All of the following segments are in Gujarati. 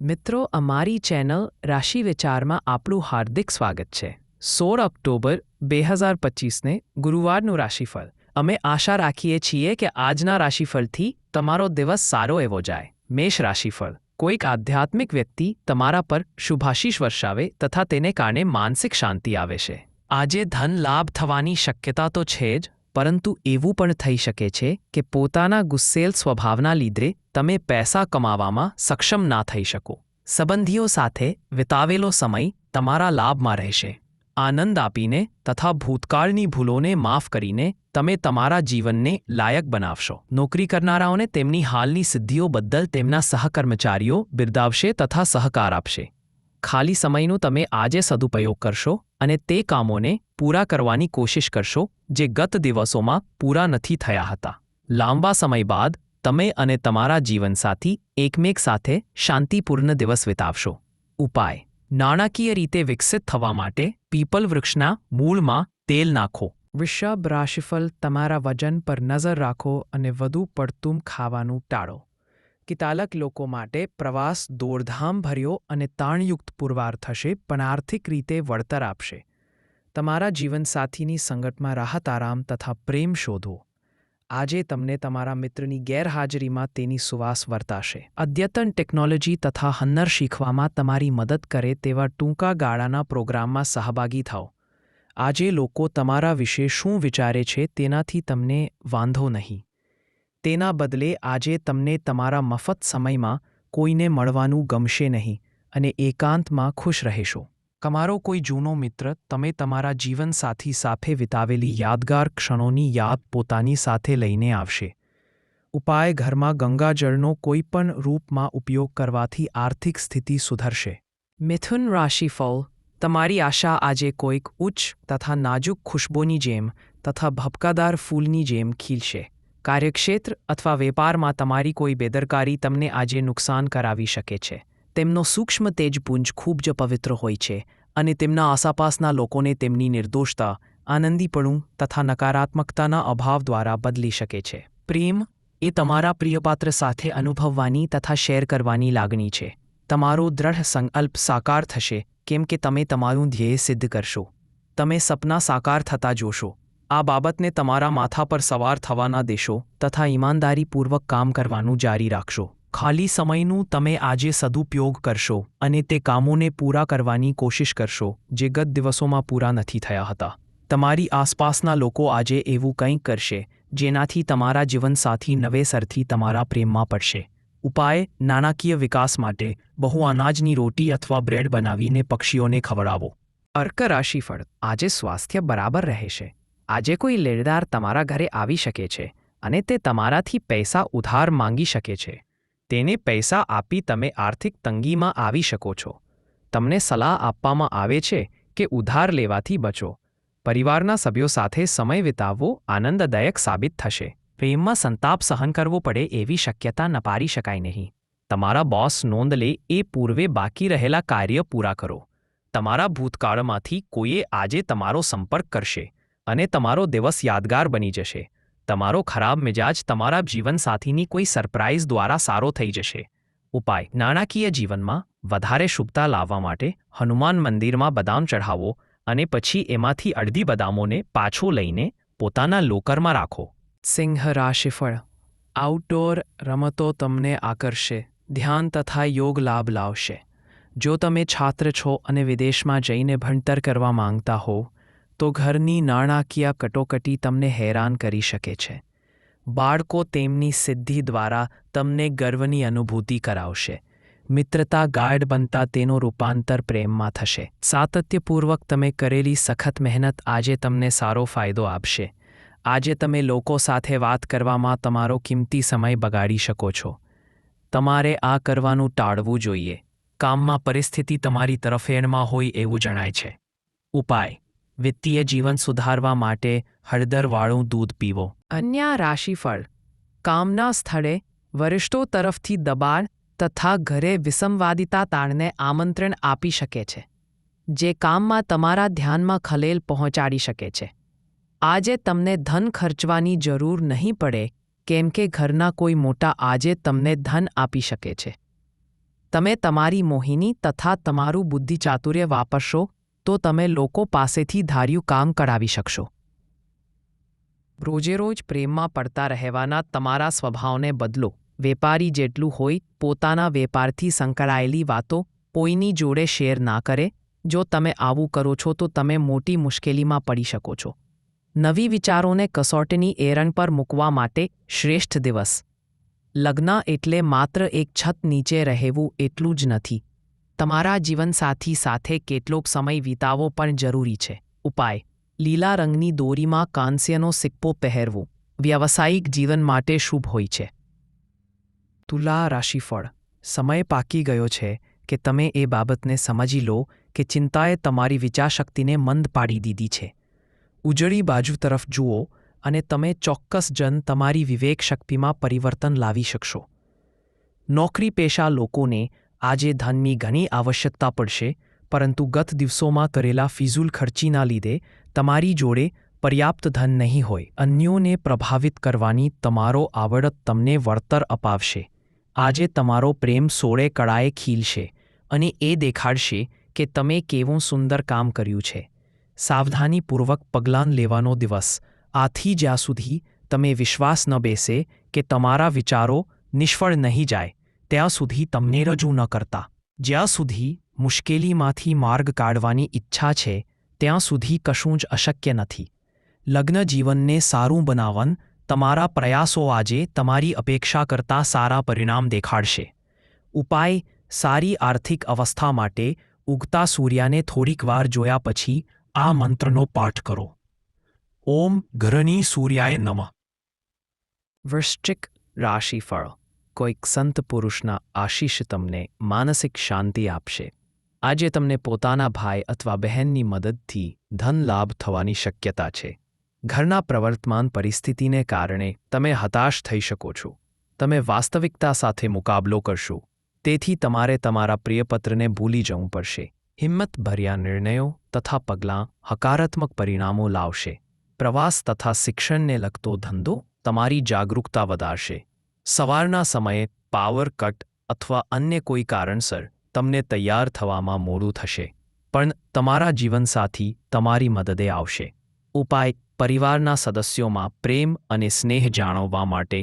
મિત્રો, અમારી ચેનલ રાશિ વિચારમાં આપણું હાર્દિક સ્વાગત છે. સોળ ઓક્ટોબર બે હજાર પચીસને ગુરુવારનું રાશિફળ. અમે આશા રાખીએ છીએ કે આજના રાશિફળથી તમારો દિવસ સારો એવો જાય. મેષ રાશિફળ. કોઈક આધ્યાત્મિક વ્યક્તિ તમારા પર શુભાશીષ વર્ષાવે તથા તેને કારણે માનસિક શાંતિ આવે છે. આજે ધન લાભ થવાની શક્યતા તો છે જ પરંતુ એવું પણ થઈ શકે છે કે પોતાના ગુસ્સેલ સ્વભાવના લીધે તમે પૈસા કમાવામાં સક્ષમ ના થઈ શકો. સંબંધીઓ સાથે વિતાવેલો સમય તમારા લાભમાં રહેશે. આનંદ આપીને તથા ભૂતકાળની ભૂલોને માફ કરીને તમે તમારા જીવનને લાયક બનાવશો. નોકરી કરનારાઓને તેમની હાલની સિદ્ધિઓ બદલ તેમના સહકર્મચારીઓ બિરદાવશે તથા સહકાર આપશે. ખાલી સમયનો તમે આજે સદુપયોગ કરશો અને તે કામોને પૂરા કરવાની કોશિશ કરશો જે ગત દિવસોમાં પૂરા નથી થયા હતા. લાંબા સમય બાદ તમે અને તમારા જીવનસાથી એકમેક સાથે શાંતિપૂર્ણ દિવસ વિતાવશો. ઉપાય. નાણાકીય રીતે વિકસિત થવા માટે પીપલ વૃક્ષના મૂળમાં તેલ નાખો. વૃષભ રાશિફળ તમારા વજન પર નજર રાખો અને વધુ પડતું ખાવાનું ટાળો. કિતાલક લોકો માટે પ્રવાસ દોડધામ ભર્યો અને તાણયુક્ત પુરવાર થશે, પણ આર્થિક રીતે વળતર આપશે. તમારા જીવનસાથીની સંગતમાં રાહત, આરામ તથા પ્રેમ શોધો. આજે તમને તમારા મિત્રની ગેરહાજરીમાં તેની સુવાસ વર્તાશે. અદ્યતન ટેકનોલોજી તથા હન્નર શીખવામાં તમારી મદદ કરે તેવા ટૂંકા ગાળાના પ્રોગ્રામમાં સહભાગી થાઓ. આજે લોકો તમારા વિશે શું વિચારે છે તેનાથી તમને વાંધો નહીં. તેના બદલે આજે તમને તમારા મફત સમયમાં કોઈને મળવાનું ગમશે નહીં અને એકાંતમાં ખુશ રહેશો. તમારો કોઈ જૂનો મિત્ર તમે તમારા જીવનસાથી સાથે વિતાવેલી યાદગાર ક્ષણોની યાદ પોતાની સાથે લઈને આવશે. ઉપાય ઘરમાં ગંગાજળનો કોઈ પણ રૂપમાં ઉપયોગ કરવાથી આર્થિક સ્થિતિ સુધરશે. મિથુન રાશિફળ, તમારી આશા આજે કોઈક ઉચ્ચ તથા નાજુક ખુશ્બોની જેમ તથા ભપકાદાર ફૂલની જેમ ખીલશે. કાર્યક્ષેત્ર અથવા વેપારમાં તમારી કોઈ બેદરકારી તમને આજે નુકસાન કરાવી શકે છે. તેમનો સૂક્ષ્મ તેજપુંજ ખૂબ જ પવિત્ર હોય છે અને તેમના આસાપાસના લોકોને તેમની નિર્દોષતા, આનંદીપણું તથા નકારાત્મકતાના અભાવ દ્વારા બદલી શકે છે. પ્રેમ એ તમારા પ્રિયપાત્ર સાથે અનુભવવાની તથા શેર કરવાની લાગણી છે. તમારો દ્રઢ સંકલ્પ સાકાર થશે, કેમ કે તમે તમારું ધ્યેય સિદ્ધ કરશો. તમે સપના સાકાર થતા જોશો. આ બાબતને તમારા માથા પર સવાર થવા ન દેશો તથા ઈમાનદારીપૂર્વક કામ કરવાનું જારી રાખશો. ખાલી સમયનું તમે આજે સદુપયોગ કરશો અને તે કામોને પૂરા કરવાની કોશિશ કરશો જે ગત દિવસોમાં પૂરા નથી થયા હતા. તમારી આસપાસના લોકો આજે એવું કંઈક કરશે જેનાથી તમારા જીવનસાથી નવેસરથી તમારા પ્રેમમાં પડશે. ઉપાય, નાણાકીય વિકાસ માટે બહુ અનાજની રોટી અથવા બ્રેડ બનાવીને પક્ષીઓને ખવડાવો. અર્ક રાશિફળ આજે સ્વાસ્થ્ય બરાબર રહેશે. આજે કોઈ લેણદાર તમારા ઘરે આવી શકે છે અને તે તમારાથી પૈસા ઉધાર માંગી શકે છે. તેને પૈસા આપી તમે આર્થિક તંગીમાં આવી શકો છો. તમને સલાહ આપવામાં આવે છે કે ઉધાર લેવાથી બચો. પરિવારના સભ્યો સાથે સમય વિતાવવો આનંદદાયક સાબિત થશે. પ્રેમમાં સંતાપ સહન કરવો પડે એવી શક્યતા નપારી શકાય નહીં. તમારા બોસ નોંધ લે એ પૂર્વે બાકી રહેલા કાર્ય પૂરા કરો. તમારા ભૂતકાળમાંથી કોઈએ આજે તમારો સંપર્ક કરશે. અને તમારો દિવસ યાદગાર બની જશે. તમારો ખરાબ મિજાજ તમારા જીવનસાથીની કોઈ સરપ્રાઇઝ દ્વારા સારો થઈ જશે. ઉપાય, નાણાકીય જીવનમાં વધારે શુભતા લાવવા માટે હનુમાન મંદિરમાં બદામ ચઢાવો અને પછી એમાંથી અડધી બદામોને પાછો લઈને પોતાના લોકરમાં રાખો. સિંહ રાશિફળ આઉટડોર રમતો તમને આકર્ષે, ધ્યાન તથા યોગ લાભ લાવશે. જો તમે છાત્ર છો અને વિદેશમાં જઈને ભણતર કરવા માંગતા હો તો ઘરની નાણાકીય કટોકટી તમને હેરાન કરી શકે છે. બાળકો તેમની સિદ્ધિ દ્વારા તમને ગર્વની અનુભૂતિ કરાવશે. મિત્રતા ગાઢ બનતા તેનો રૂપાંતર પ્રેમમાં થશે. સાતત્યપૂર્વક તમે કરેલી સખત મહેનત આજે તમને સારો ફાયદો આપશે. આજે તમે લોકો સાથે વાત કરવામાં તમારો કિંમતી સમય બગાડી શકો છો. તમારે આ કરવાનું ટાળવું જોઈએ. કામમાં પરિસ્થિતિ તમારી તરફેણમાં હોય એવું જણાય છે. ઉપાય. વિત્તીય જીવન સુધારવા માટે હળદરવાળું દૂધ પીવો. અન્ય રાશિફળ. કામના સ્થળે વરિષ્ઠો તરફથી દબાણ તથા ઘરે વિસંવાદિતા તાણને આમંત્રણ આપી શકે છે, જે કામમાં તમારા ધ્યાનમાં ખલેલ પહોંચાડી શકે છે. આજે તમને ધન ખર્ચવાની જરૂર નહીં પડે, કેમ કે ઘરના કોઈ મોટા આજે તમને ધન આપી શકે છે. તમે તમારી મોહિની તથા તમારું બુદ્ધિચાતુર્ય વાપરશો તો તમે લોકો પાસેથી ધાર્યું કામ કરાવી શકશો. રોજેરોજ પ્રેમમાં પડતા રહેવાના તમારા સ્વભાવને બદલો. વેપારી જેટલું હોય, પોતાના વેપારથી સંકળાયેલી વાતો કોઈની જોડે શેર ના કરે. જો તમે આવું કરો છો તો તમે મોટી મુશ્કેલીમાં પડી શકો છો. નવી વિચારોને કસોટીની એરંગ પર મૂકવા માટે શ્રેષ્ઠ દિવસ. લગ્ન એટલે માત્ર એક છત નીચે રહેવું એટલું જ નથી. તમારા જીવનસાથી સાથે કેટલોક સમય વિતાવવો પણ જરૂરી છે. ઉપાય. લીલા રંગની દોરીમાં કાંસ્યનો સિક્કો પહેરવો. વ્યાવસાયિક જીવન માટે શુભ હોય છે. તુલા રાશિફળ. સમય પાકી ગયો છે કે તમે એ બાબતને સમજી લો કે ચિંતાએ તમારી વિચારશક્તિને મંદ પાડી દીધી છે. ઉજળી બાજુ તરફ જુઓ અને તમે ચોક્કસ જન તમારી વિવેક શક્તિમાં પરિવર્તન લાવી શકશો. નોકરી પેશા લોકોને આજે ધનની ઘણી આવશ્યકતા પડશે, પરંતુ ગત દિવસોમાં કરેલા ફિઝુલ ખર્ચીના લીધે તમારી જોડે પર્યાપ્ત ધન નહીં હોય. અન્યોને પ્રભાવિત કરવાની તમારો આવડત તમને વળતર અપાવશે. આજે તમારો પ્રેમ સોળે કળાએ ખીલશે અને એ દેખાડશે કે તમે કેવું સુંદર કામ કર્યું છે. સાવધાનીપૂર્વક પગલાં લેવાનો દિવસ. આથી જ્યાં સુધી તમે વિશ્વાસ ન બેસે કે તમારા વિચારો નિષ્ફળ નહીં જાય ત્યાં સુધી તમને રજૂ ન કરતા. જ્યાં સુધી મુશ્કેલીમાંથી માર્ગ કાઢવાની ઈચ્છા છે ત્યાં સુધી કશું જ અશક્ય નથી. લગ્ન જીવનને સારું બનાવન તમારા પ્રયાસો આજે તમારી અપેક્ષા કરતાં સારા પરિણામ દેખાડશે. ઉપાય સારી આર્થિક અવસ્થા માટે ઉગતા સૂર્યાને થોડીક વાર જોયા પછી આ મંત્રનો પાઠ કરો. ઓમ ઘરની સૂર્યાય નમઃ. વૃશ્ચિક રાશિફળ. કોઈક સંત પુરુષના આશીષ તમને માનસિક શાંતિ આપશે. આજે તમને પોતાના ભાઈ અથવા બહેનની મદદથી ધન લાભ થવાની શક્યતા છે. ઘરના પ્રવર્તમાન પરિસ્થિતિને કારણે તમે હતાશ થઈ શકો છો. તમે વાસ્તવિકતા સાથે મુકાબલો કરશો. તેથી તમારે તમારા પ્રિયપત્રને ભૂલી જવું પડશે. હિંમતભર્યા નિર્ણયો તથા પગલાં હકારાત્મક પરિણામો લાવશે. પ્રવાસ તથા શિક્ષણને લગતો ધંધો તમારી જાગરૂકતા વધારશે. સવારના સમયે પાવર કટ અથવા અન્ય કોઈ કારણસર તમને તૈયાર થવામાં મોડું થશે, પણ તમારા જીવનસાથી તમારી મદદે આવશે. ઉપાય, પરિવારના સદસ્યોમાં પ્રેમ અને સ્નેહ જાણવવા માટે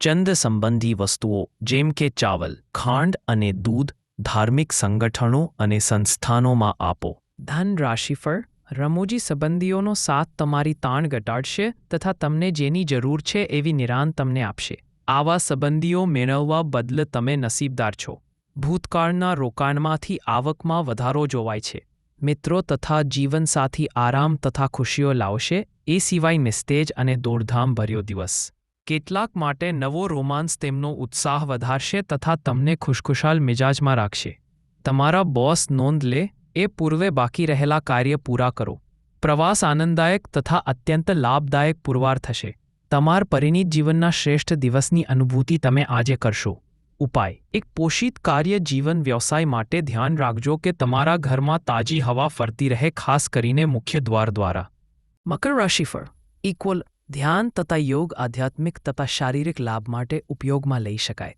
ચંદ સંબંધી વસ્તુઓ જેમ કે ચાવલ, ખાંડ અને દૂધ ધાર્મિક સંગઠનો અને સંસ્થાનોમાં આપો. ધન રાશિફળ રમૂજી સંબંધીઓનો સાથ તમારી તાણ ઘટાડશે તથા તમને જેની જરૂર છે એવી નિરાન તમને આપશે. આવા સંબંધીઓ મેળવવા બદલ તમે નસીબદાર છો. ભૂતકાળના રોકાણમાંથી આવકમાં વધારો જોવાય છે. મિત્રો તથા જીવનસાથી આરામ તથા ખુશીઓ લાવશે, એ સિવાય નિસ્તેજ અને દોડધામ ભર્યો દિવસ. કેટલાક માટે નવો રોમાન્સ તેમનો ઉત્સાહ વધારશે તથા તમને ખુશખુશાલ મિજાજમાં રાખશે. તમારા બોસ નોંધ લે, એ પૂર્વે બાકી રહેલા કાર્ય પૂરા કરો. પ્રવાસ આનંદદાયક તથા અત્યંત લાભદાયક પુરવાર થશે. તમાર પરિણીત જીવનના શ્રેષ્ઠ દિવસની અનુભૂતિ તમે આજે કરશો. ઉપાય. એક પોષિત કાર્ય જીવન વ્યવસાય માટે ધ્યાન રાખજો કે તમારા ઘરમાં તાજી હવા ફરતી રહે, ખાસ કરીને મુખ્ય દ્વાર દ્વારા. મકર રાશિફળ ઇક્વલ ધ્યાન તથા યોગ આધ્યાત્મિક તથા શારીરિક લાભ માટે ઉપયોગમાં લઈ શકાય.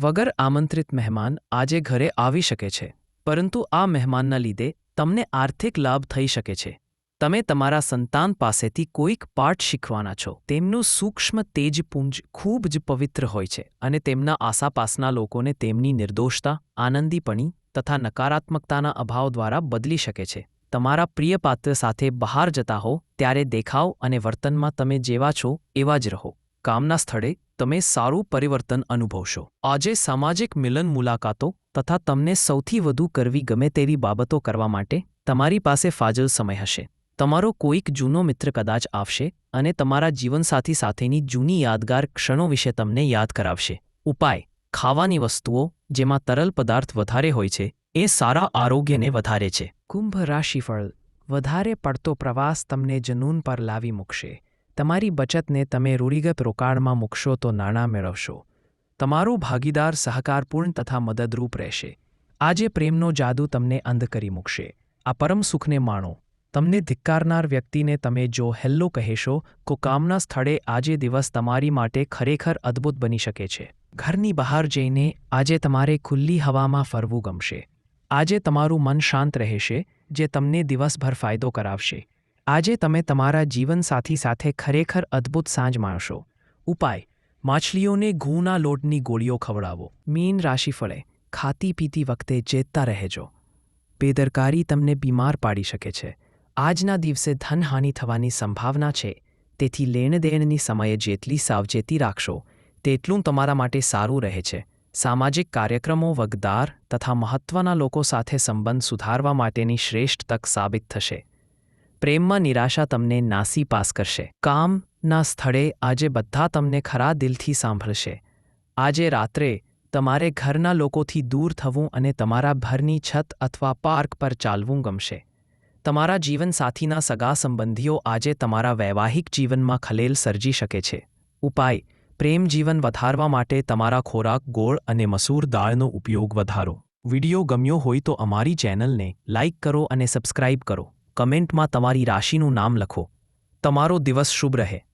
વગર આમંત્રિત મહેમાન આજે ઘરે આવી શકે છે. પરંતુ આ મહેમાનના લીધે તમને આર્થિક લાભ થઈ શકે છે. તમે તમારા સંતાન પાસેથી કોઈક પાઠ શીખવાના છો. તેમનું સૂક્ષ્મ તેજપુંજ ખૂબ જ પવિત્ર હોય છે અને તેમના આસાપાસના લોકોને તેમની નિર્દોષતા, આનંદીપણી તથા નકારાત્મકતાના અભાવ દ્વારા બદલી શકે છે. તમારા પ્રિય પાત્ર સાથે બહાર જતા હો, ત્યારે દેખાવ અને વર્તનમાં તમે જેવા છો, એવા જ રહો. કામના સ્થળે તમે સારું પરિવર્તન અનુભવશો. આજે સામાજિક મિલન મુલાકાતો તથા તમને સૌથી વધુ કરવી ગમે તેવી બાબતો કરવા માટે તમારી પાસે ફાજલ સમય હશે. તમારો કોઈક જૂનો મિત્ર કદાચ આવશે અને તમારા જીવનસાથી સાથેની જૂની યાદગાર ક્ષણો વિશે તમને યાદ કરાવશે. ઉપાય, ખાવાની વસ્તુઓ જેમાં તરલ પદાર્થ વધારે હોય છે, એ સારા આરોગ્યને વધારે છે. કુંભ રાશિફળ, વધારે પડતો પ્રવાસ તમને જનૂન પર લાવી મૂકશે. તમારી બચતને તમે રૂઢિગત રોકાણમાં મૂકશો તો નાણાં મેળવશો. તમારું ભાગીદાર સહકારપૂર્ણ તથા મદદરૂપ રહેશે. આજે પ્રેમનો જાદુ તમને અંધ કરી મૂકશે. આ પરમ સુખને માણો. તમને ધિક્કારનાર વ્યક્તિને તમે જો હેલ્લો કહેશો કામના સ્થળે આજે દિવસ તમારી માટે ખરેખર અદ્ભુત બની શકે છે. ઘરની બહાર જઈને આજે તમારે ખુલ્લી હવામાં ફરવું ગમશે. આજે તમારું મન શાંત રહેશે, જે તમને દિવસભર ફાયદો કરાવશે. આજે તમે તમારા જીવનસાથી સાથે ખરેખર અદ્ભુત સાંજ માણશો. ઉપાય, માછલીઓને ઘઉંના લોટની ગોળીઓ ખવડાવો. મીન રાશિફળે ખાતી પીતી વખતે ચેતતા રહેજો. બેદરકારી તમને બીમાર પાડી શકે છે. આજના દિવસે ધનહાનિ થવાની સંભાવના છે. તેથી લેણદેણની સમયે જેટલી સાવચેતી રાખશો, તેટલું તમારા માટે સારું રહે છે. સામાજિક કાર્યક્રમો વગદાર તથા મહત્ત્વના લોકો સાથે સંબંધ સુધારવા માટેની શ્રેષ્ઠ તક સાબિત થશે. પ્રેમમાં નિરાશા તમને નાસી પાસ કરશે. કામના સ્થળે આજે બધા તમને ખરા દિલથી સાંભળશે. આજે રાત્રે તમારે ઘરના લોકોથી દૂર થવું અને તમારા ઘરની છત અથવા પાર્ક પર ચાલવું ગમશે. તમારા જીવનસાથીના સગા સંબંધીઓ આજે તમારા વૈવાહિક જીવનમાં ખલેલ સર્જી શકે છે. ઉપાય, પ્રેમ જીવન વધારવા માટે તમારા ખોરાક, ગોળ અને મસૂર દાળનો ઉપયોગ વધારો. વિડિયો ગમ્યો હોય તો અમારી ચેનલને લાઇક કરો અને સબસ્ક્રાઇબ કરો. કમેન્ટમાં તમારી રાશિનું નામ લખો. તમારો દિવસ શુભ રહે.